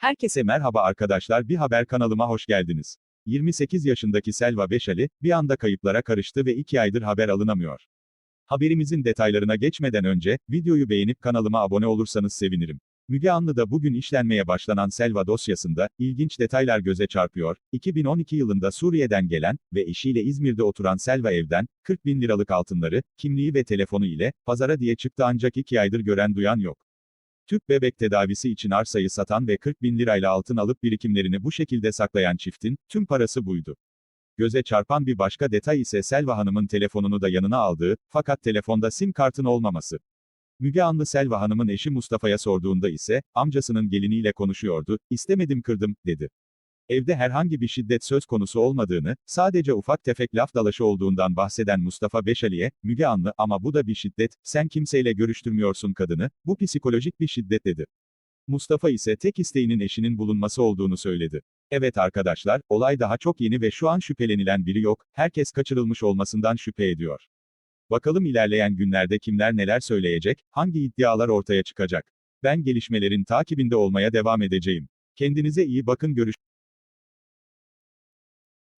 Herkese merhaba arkadaşlar bir haber kanalıma hoş geldiniz. 28 yaşındaki Selva Beşali, bir anda kayıplara karıştı ve 2 aydır haber alınamıyor. Haberimizin detaylarına geçmeden önce, videoyu beğenip kanalıma abone olursanız sevinirim. Müge Anlı'da bugün işlenmeye başlanan Selva dosyasında, ilginç detaylar göze çarpıyor. 2012 yılında Suriye'den gelen ve eşiyle İzmir'de oturan Selva evden, 40 bin liralık altınları, kimliği ve telefonu ile, pazara diye çıktı ancak 2 aydır gören duyan yok. Tüp bebek tedavisi için arsayı satan ve 40 bin lirayla altın alıp birikimlerini bu şekilde saklayan çiftin, tüm parası buydu. Göze çarpan bir başka detay ise Selva Hanım'ın telefonunu da yanına aldığı, fakat telefonda sim kartın olmaması. Müge Anlı Selva Hanım'ın eşi Mustafa'ya sorduğunda ise, amcasının geliniyle konuşuyordu, istemedim kırdım, dedi. Evde herhangi bir şiddet söz konusu olmadığını, sadece ufak tefek laf dalaşı olduğundan bahseden Mustafa Beşali'ye, Müge Anlı, ama bu da bir şiddet, sen kimseyle görüştürmüyorsun kadını, bu psikolojik bir şiddet dedi. Mustafa ise tek isteğinin eşinin bulunması olduğunu söyledi. Evet arkadaşlar, olay daha çok yeni ve şu an şüphelenilen biri yok, herkes kaçırılmış olmasından şüphe ediyor. Bakalım ilerleyen günlerde kimler neler söyleyecek, hangi iddialar ortaya çıkacak. Ben gelişmelerin takibinde olmaya devam edeceğim. Kendinize iyi bakın görüş